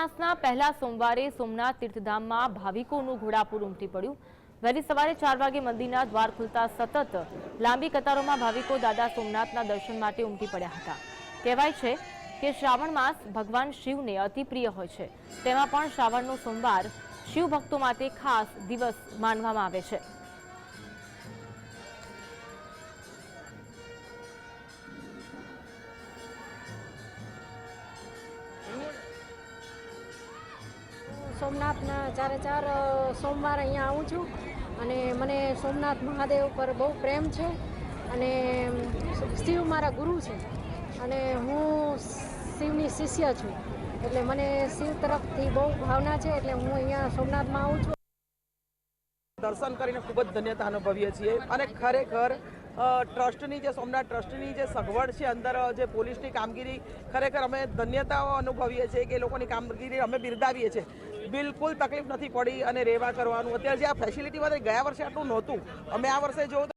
માસના પહેલા સોમવારે સોમનાથ તીર્થધામમાં ભાવિકોનું ઘોડાપુર ઉમટી પડ્યું. વહેલી સવારે ચાર વાગે મંદિરના દ્વાર ખુલતા સતત લાંબી કતારોમાં ભાવિકો દાદા સોમનાથના દર્શન માટે ઉમટી પડ્યા હતા. કહેવાય છે કે શ્રાવણ માસ ભગવાન શિવને અતિ પ્રિય હોય છે. તેમાં પણ શ્રાવણનો સોમવાર શિવ ભક્તો માટે ખાસ દિવસ માનવામાં આવે છે. સોમનાથના ચારે ચાર સોમવારે અહીંયા આવું છું અને મને સોમનાથ મહાદેવ પર બહુ પ્રેમ છે અને શિવ મારા ગુરુ છે અને હું શિવની શિષ્ય છું. એટલે મને શિવ તરફથી બહુ ભાવના છે એટલે હું અહીંયા સોમનાથમાં આવું છું. દર્શન કરીને ખૂબ જ ધન્યતા અનુભવીએ છીએ અને ખરેખર ટ્રસ્ટની જે સોમનાથ ટ્રસ્ટની જે સગવડ છે અંદર જે પોલીસની કામગીરી, ખરેખર અમે ધન્યતાઓ અનુભવીએ છીએ કે એ લોકોની કામગીરી અમે બિરદાવીએ છીએ. બિલકુલ તકલીફ નથી પડી અને રહેવા કરવાનું. અત્યારે જે આ ફેસિલિટી ગયા વર્ષે આટલું નહોતું. અમે આ વર્ષે તો